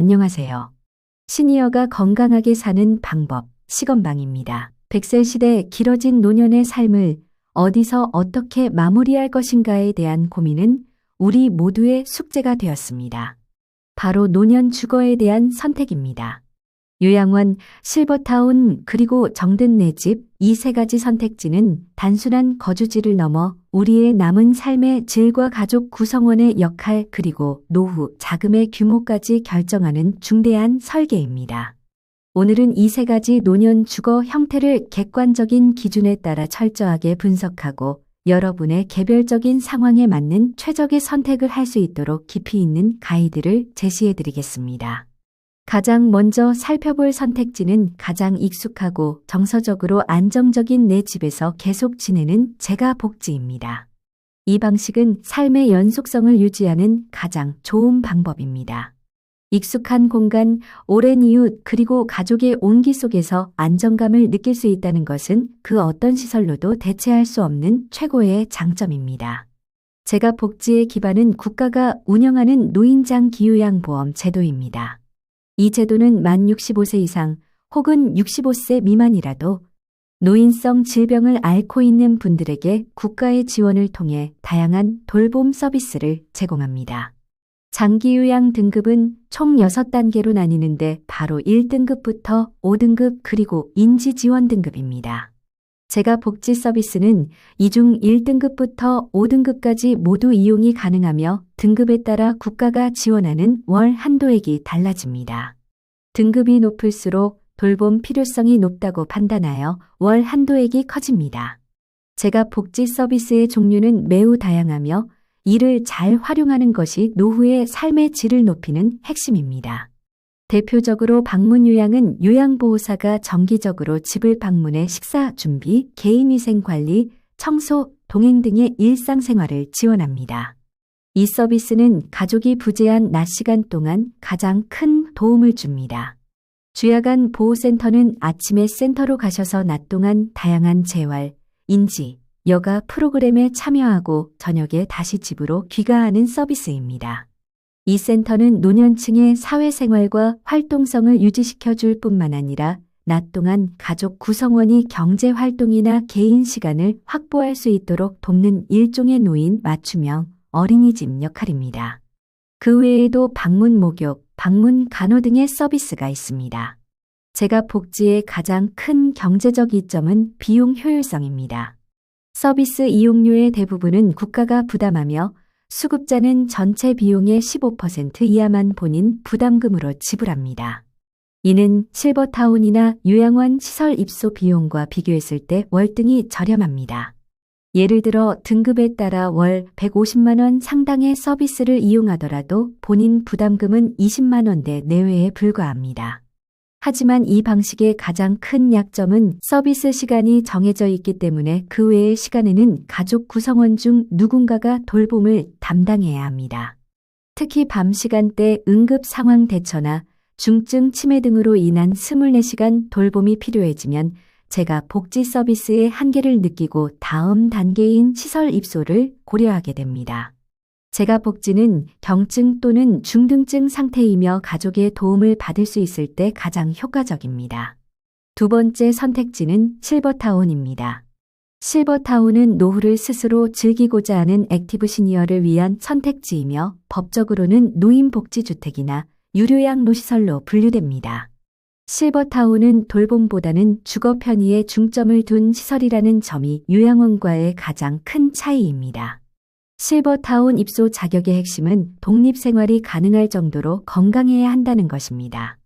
안녕하세요. 시니어가 건강하게 사는 방법, 시건방입니다. 100세 시대 길어진 노년의 삶을 어디서 어떻게 마무리할 것인가에 대한 고민은 우리 모두의 숙제가 되었습니다. 바로 노년 주거에 대한 선택입니다. 요양원, 실버타운, 그리고 정든 내 집, 이 세 가지 선택지는 단순한 거주지를 넘어 우리의 남은 삶의 질과 가족 구성원의 역할 그리고 노후, 자금의 규모까지 결정하는 중대한 설계입니다. 오늘은 이 세 가지 노년 주거 형태를 객관적인 기준에 따라 철저하게 분석하고 여러분의 개별적인 상황에 맞는 최적의 선택을 할 수 있도록 깊이 있는 가이드를 제시해 드리겠습니다. 가장 먼저 살펴볼 선택지는 가장 익숙하고 정서적으로 안정적인 내 집에서 계속 지내는 제가 복지입니다. 이 방식은 삶의 연속성을 유지하는 가장 좋은 방법입니다. 익숙한 공간, 오랜 이웃, 그리고 가족의 온기 속에서 안정감을 느낄 수 있다는 것은 그 어떤 시설로도 대체할 수 없는 최고의 장점입니다. 제가 복지의 기반은 국가가 운영하는 노인장 기요양보험 제도입니다. 이 제도는 만 65세 이상 혹은 65세 미만이라도 노인성 질병을 앓고 있는 분들에게 국가의 지원을 통해 다양한 돌봄 서비스를 제공합니다. 장기요양 등급은 총 6단계로 나뉘는데 바로 1등급부터 5등급 그리고 인지지원 등급입니다. 제가 복지 서비스는 이중 1등급부터 5등급까지 모두 이용이 가능하며 등급에 따라 국가가 지원하는 월 한도액이 달라집니다. 등급이 높을수록 돌봄 필요성이 높다고 판단하여 월 한도액이 커집니다. 제가 복지 서비스의 종류는 매우 다양하며 이를 잘 활용하는 것이 노후의 삶의 질을 높이는 핵심입니다. 대표적으로 방문 요양은 요양보호사가 정기적으로 집을 방문해 식사 준비, 개인위생 관리, 청소, 동행 등의 일상생활을 지원합니다. 이 서비스는 가족이 부재한 낮 시간 동안 가장 큰 도움을 줍니다. 주야간 보호센터는 아침에 센터로 가셔서 낮 동안 다양한 재활, 인지, 여가 프로그램에 참여하고 저녁에 다시 집으로 귀가하는 서비스입니다. 이 센터는 노년층의 사회생활과 활동성을 유지시켜 줄 뿐만 아니라 낮 동안 가족 구성원이 경제활동이나 개인 시간을 확보할 수 있도록 돕는 일종의 노인 맞춤형 어린이집 역할입니다. 그 외에도 방문 목욕, 방문 간호 등의 서비스가 있습니다. 제가 복지의 가장 큰 경제적 이점은 비용 효율성입니다. 서비스 이용료의 대부분은 국가가 부담하며 수급자는 전체 비용의 15% 이하만 본인 부담금으로 지불합니다. 이는 실버타운이나 요양원 시설 입소 비용과 비교했을 때 월등히 저렴합니다. 예를 들어 등급에 따라 월 150만원 상당의 서비스를 이용하더라도 본인 부담금은 20만원대 내외에 불과합니다. 하지만 이 방식의 가장 큰 약점은 서비스 시간이 정해져 있기 때문에 그 외의 시간에는 가족 구성원 중 누군가가 돌봄을 담당해야 합니다. 특히 밤 시간대 응급 상황 대처나 중증 치매 등으로 인한 24시간 돌봄이 필요해지면 제가 복지 서비스의 한계를 느끼고 다음 단계인 시설 입소를 고려하게 됩니다. 제가 복지는 경증 또는 중등증 상태이며 가족의 도움을 받을 수 있을 때 가장 효과적입니다. 두 번째 선택지는 실버타운입니다. 실버타운은 노후를 스스로 즐기고자 하는 액티브 시니어를 위한 선택지이며 법적으로는 노인복지주택이나 유료양로시설로 분류됩니다. 실버타운은 돌봄보다는 주거 편의에 중점을 둔 시설이라는 점이 요양원과의 가장 큰 차이입니다. 실버타운 입소 자격의 핵심은 독립생활이 가능할 정도로 건강해야 한다는 것입니다.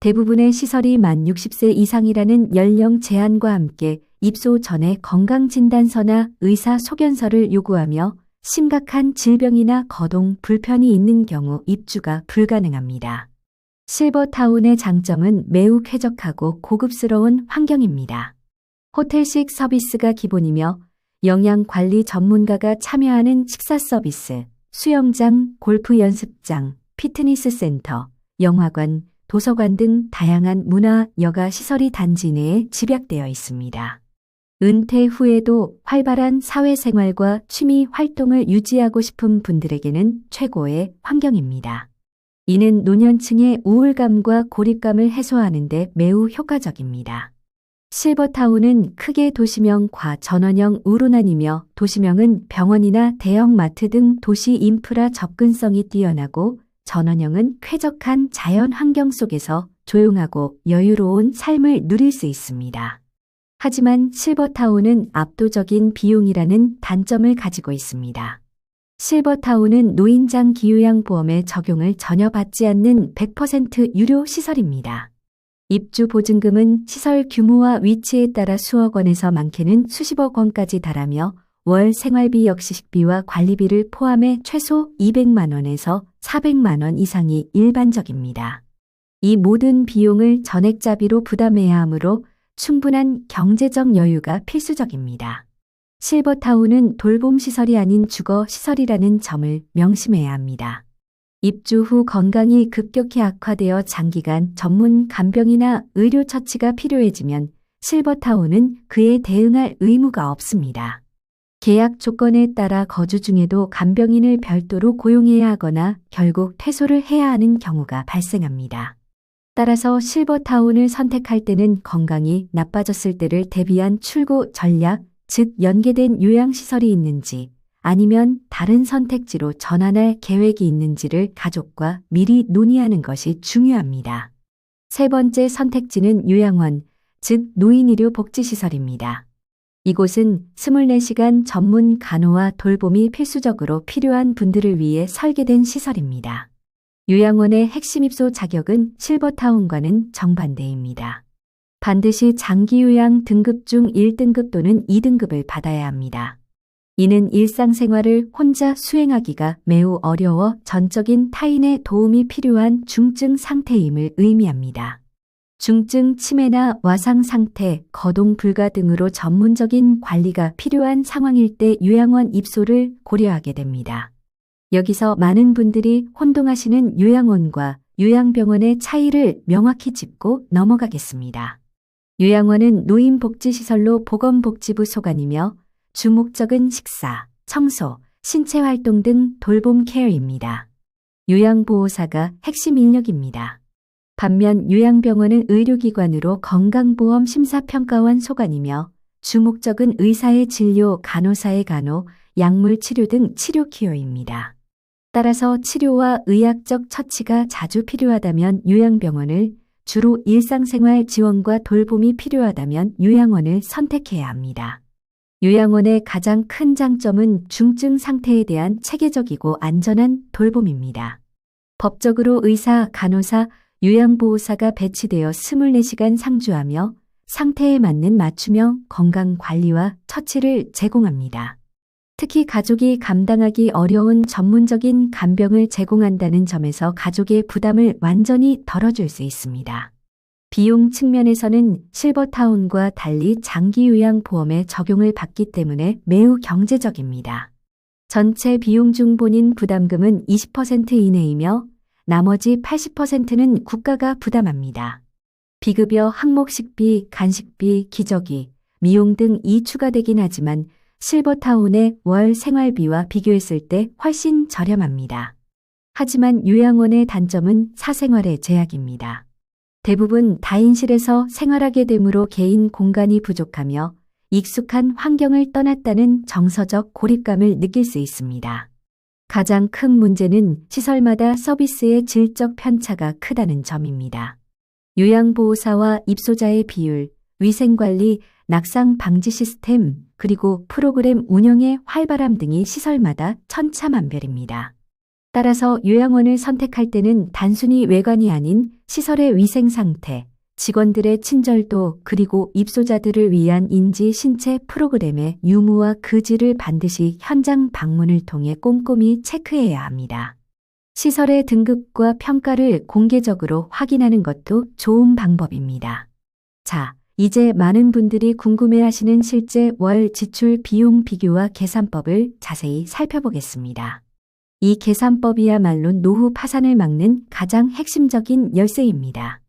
대부분의 시설이 만 60세 이상이라는 연령 제한과 함께 입소 전에 건강진단서나 의사 소견서를 요구하며 심각한 질병이나 거동 불편이 있는 경우 입주가 불가능합니다. 실버타운의 장점은 매우 쾌적하고 고급스러운 환경입니다. 호텔식 서비스가 기본이며 영양관리 전문가가 참여하는 식사 서비스, 수영장, 골프 연습장, 피트니스 센터, 영화관, 도서관 등 다양한 문화, 여가 시설이 단지 내에 집약되어 있습니다. 은퇴 후에도 활발한 사회생활과 취미 활동을 유지하고 싶은 분들에게는 최고의 환경입니다. 이는 노년층의 우울감과 고립감을 해소하는 데 매우 효과적입니다. 실버타운은 크게 도시명과 전원형 우로 나뉘며 도시명은 병원이나 대형 마트 등 도시 인프라 접근성이 뛰어나고 전원형은 쾌적한 자연 환경 속에서 조용하고 여유로운 삶을 누릴 수 있습니다. 하지만 실버타운은 압도적인 비용이라는 단점을 가지고 있습니다. 실버타운은 노인장 기요양 보험의 적용을 전혀 받지 않는 100% 유료 시설입니다. 입주 보증금은 시설 규모와 위치에 따라 수억 원에서 많게는 수십억 원까지 달하며 월 생활비 역시 식비와 관리비를 포함해 최소 200만 원에서 400만 원 이상이 일반적입니다. 이 모든 비용을 전액자비로 부담해야 하므로 충분한 경제적 여유가 필수적입니다. 실버타운은 돌봄 시설이 아닌 주거 시설이라는 점을 명심해야 합니다. 입주 후 건강이 급격히 악화되어 장기간 전문 간병이나 의료 처치가 필요해지면 실버타운은 그에 대응할 의무가 없습니다. 계약 조건에 따라 거주 중에도 간병인을 별도로 고용해야 하거나 결국 퇴소를 해야 하는 경우가 발생합니다. 따라서 실버타운을 선택할 때는 건강이 나빠졌을 때를 대비한 출고 전략, 즉 연계된 요양시설이 있는지 아니면 다른 선택지로 전환할 계획이 있는지를 가족과 미리 논의하는 것이 중요합니다. 세 번째 선택지는 요양원, 즉 노인의료 복지시설입니다. 이곳은 24시간 전문 간호와 돌봄이 필수적으로 필요한 분들을 위해 설계된 시설입니다. 요양원의 핵심 입소 자격은 실버타운과는 정반대입니다. 반드시 장기 요양 등급 중 1등급 또는 2등급을 받아야 합니다. 이는 일상생활을 혼자 수행하기가 매우 어려워 전적인 타인의 도움이 필요한 중증 상태임을 의미합니다. 중증 치매나 와상 상태, 거동 불가 등으로 전문적인 관리가 필요한 상황일 때 요양원 입소를 고려하게 됩니다. 여기서 많은 분들이 혼동하시는 요양원과 요양병원의 차이를 명확히 짚고 넘어가겠습니다. 요양원은 노인복지시설로 보건복지부 소관이며 주목적은 식사, 청소, 신체 활동 등 돌봄 케어입니다. 요양보호사가 핵심 인력입니다. 반면 요양병원은 의료기관으로 건강보험 심사평가원 소관이며 주목적은 의사의 진료, 간호사의 간호, 약물 치료 등 치료 키워입니다. 따라서 치료와 의학적 처치가 자주 필요하다면 요양병원을 주로 일상생활 지원과 돌봄이 필요하다면 요양원을 선택해야 합니다. 요양원의 가장 큰 장점은 중증 상태에 대한 체계적이고 안전한 돌봄입니다. 법적으로 의사, 간호사, 요양보호사가 배치되어 24시간 상주하며 상태에 맞는 맞춤형 건강 관리와 처치를 제공합니다. 특히 가족이 감당하기 어려운 전문적인 간병을 제공한다는 점에서 가족의 부담을 완전히 덜어줄 수 있습니다. 비용 측면에서는 실버타운과 달리 장기 요양 보험의 적용을 받기 때문에 매우 경제적입니다. 전체 비용 중 본인 부담금은 20% 이내이며 나머지 80%는 국가가 부담합니다. 비급여 항목 식비, 간식비, 기저귀, 미용 등이 추가되긴 하지만 실버타운의 월 생활비와 비교했을 때 훨씬 저렴합니다. 하지만 요양원의 단점은 사생활의 제약입니다. 대부분 다인실에서 생활하게 되므로 개인 공간이 부족하며 익숙한 환경을 떠났다는 정서적 고립감을 느낄 수 있습니다. 가장 큰 문제는 시설마다 서비스의 질적 편차가 크다는 점입니다. 요양보호사와 입소자의 비율, 위생관리, 낙상 방지 시스템, 그리고 프로그램 운영의 활발함 등이 시설마다 천차만별입니다. 따라서 요양원을 선택할 때는 단순히 외관이 아닌 시설의 위생 상태, 직원들의 친절도 그리고 입소자들을 위한 인지 신체 프로그램의 유무와 그질을 반드시 현장 방문을 통해 꼼꼼히 체크해야 합니다. 시설의 등급과 평가를 공개적으로 확인하는 것도 좋은 방법입니다. 자, 이제 많은 분들이 궁금해하시는 실제 월 지출 비용 비교와 계산법을 자세히 살펴보겠습니다. 이 계산법이야말로 노후 파산을 막는 가장 핵심적인 열쇠입니다.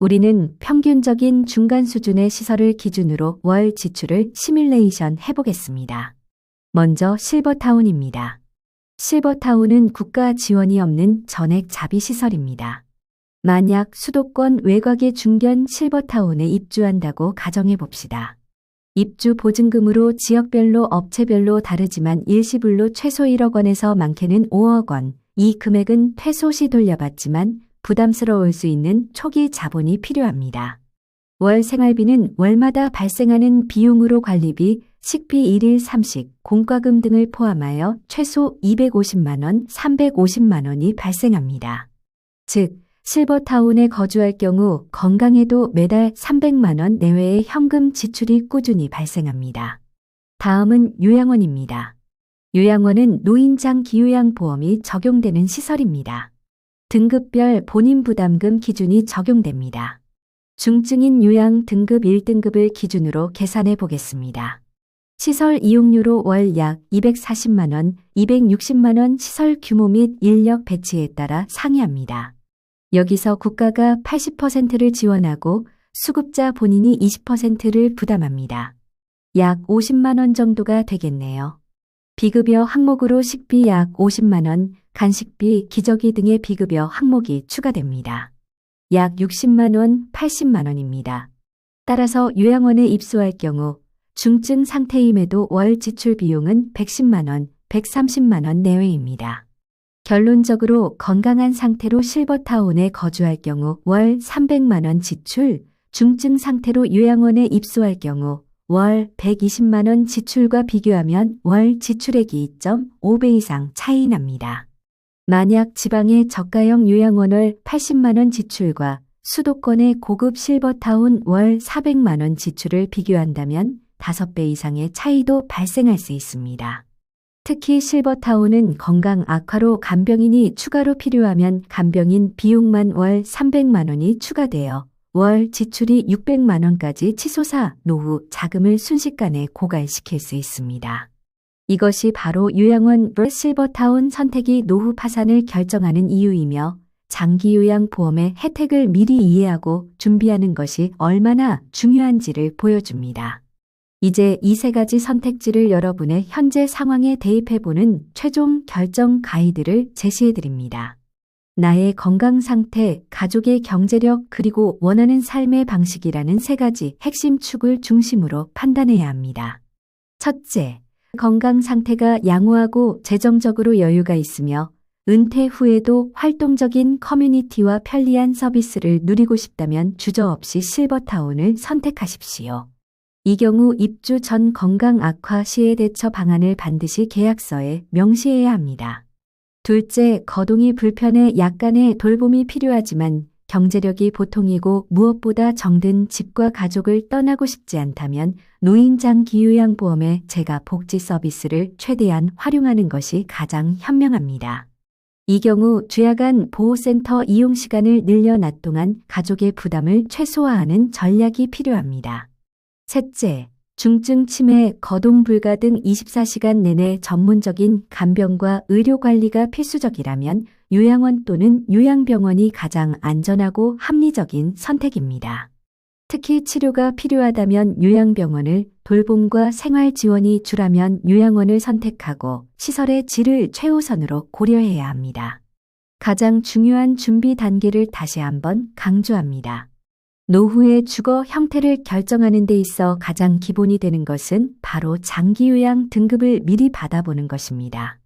우리는 평균적인 중간 수준의 시설을 기준으로 월 지출을 시뮬레이션 해보겠습니다. 먼저 실버타운입니다. 실버타운은 국가 지원이 없는 전액 자비 시설입니다. 만약 수도권 외곽의 중견 실버타운에 입주한다고 가정해 봅시다. 입주 보증금으로 지역별로 업체별로 다르지만 일시불로 최소 1억 원에서 많게는 5억 원. 이 금액은 퇴소 시 돌려받지만 부담스러울 수 있는 초기 자본이 필요합니다. 월 생활비는 월마다 발생하는 비용으로 관리비, 식비 일일 삼식, 공과금 등을 포함하여 최소 250만원, 350만원이 발생합니다. 즉, 실버타운에 거주할 경우 건강에도 매달 300만원 내외의 현금 지출이 꾸준히 발생합니다. 다음은 요양원입니다. 요양원은 노인장 기요양보험이 적용되는 시설입니다. 등급별 본인 부담금 기준이 적용됩니다. 중증인 요양 등급 1등급을 기준으로 계산해 보겠습니다. 시설 이용료로 월 약 240만원, 260만원 시설 규모 및 인력 배치에 따라 상이합니다. 여기서 국가가 80%를 지원하고 수급자 본인이 20%를 부담합니다. 약 50만원 정도가 되겠네요. 비급여 항목으로 식비 약 50만원, 간식비, 기저귀 등의 비급여 항목이 추가됩니다. 약 60만원, 80만원입니다. 따라서 요양원에 입소할 경우 중증 상태임에도 월 지출 비용은 110만원, 130만원 내외입니다. 결론적으로 건강한 상태로 실버타운에 거주할 경우 월 300만원 지출, 중증 상태로 요양원에 입소할 경우 월 120만원 지출과 비교하면 월 지출액이 2.5배 이상 차이 납니다. 만약 지방의 저가형 요양원을 80만원 지출과 수도권의 고급 실버타운 월 400만원 지출을 비교한다면 5배 이상의 차이도 발생할 수 있습니다. 특히 실버타운은 건강 악화로 간병인이 추가로 필요하면 간병인 비용만 월 300만 원이 추가되어 월 지출이 600만 원까지 치솟아 노후 자금을 순식간에 고갈시킬 수 있습니다. 이것이 바로 요양원 vs 실버타운 선택이 노후 파산을 결정하는 이유이며 장기 요양 보험의 혜택을 미리 이해하고 준비하는 것이 얼마나 중요한지를 보여줍니다. 이제 이 세 가지 선택지를 여러분의 현재 상황에 대입해보는 최종 결정 가이드를 제시해드립니다. 나의 건강 상태, 가족의 경제력, 그리고 원하는 삶의 방식이라는 세 가지 핵심 축을 중심으로 판단해야 합니다. 첫째, 건강 상태가 양호하고 재정적으로 여유가 있으며 은퇴 후에도 활동적인 커뮤니티와 편리한 서비스를 누리고 싶다면 주저없이 실버타운을 선택하십시오. 이 경우 입주 전 건강 악화 시에 대처 방안을 반드시 계약서에 명시해야 합니다. 둘째, 거동이 불편해 약간의 돌봄이 필요하지만 경제력이 보통이고 무엇보다 정든 집과 가족을 떠나고 싶지 않다면 노인장 기요양보험의 제가 복지 서비스를 최대한 활용하는 것이 가장 현명합니다. 이 경우 죄악한 보호센터 이용 시간을 늘려 낮 동안 가족의 부담을 최소화하는 전략이 필요합니다. 셋째, 중증 치매, 거동 불가 등 24시간 내내 전문적인 간병과 의료 관리가 필수적이라면 요양원 또는 요양병원이 가장 안전하고 합리적인 선택입니다. 특히 치료가 필요하다면 요양병원을 돌봄과 생활 지원이 줄하면 요양원을 선택하고 시설의 질을 최우선으로 고려해야 합니다. 가장 중요한 준비 단계를 다시 한번 강조합니다. 노후의 주거 형태를 결정하는 데 있어 가장 기본이 되는 것은 바로 장기요양 등급을 미리 받아보는 것입니다.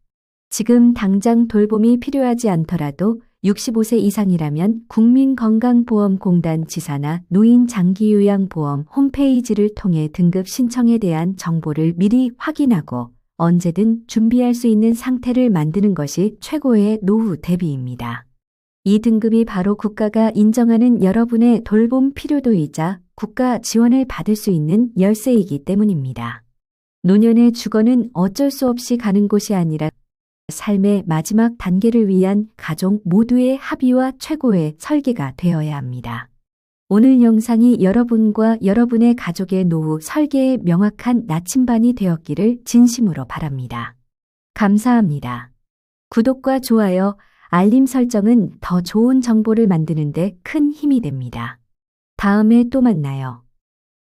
지금 당장 돌봄이 필요하지 않더라도 65세 이상이라면 국민건강보험공단 지사나 노인장기요양보험 홈페이지를 통해 등급 신청에 대한 정보를 미리 확인하고 언제든 준비할 수 있는 상태를 만드는 것이 최고의 노후 대비입니다. 이 등급이 바로 국가가 인정하는 여러분의 돌봄 필요도이자 국가 지원을 받을 수 있는 열쇠이기 때문입니다. 노년의 주거는 어쩔 수 없이 가는 곳이 아니라 삶의 마지막 단계를 위한 가족 모두의 합의와 최고의 설계가 되어야 합니다. 오늘 영상이 여러분과 여러분의 가족의 노후 설계의 명확한 나침반이 되었기를 진심으로 바랍니다. 감사합니다. 구독과 좋아요, 알림 설정은 더 좋은 정보를 만드는데 큰 힘이 됩니다. 다음에 또 만나요.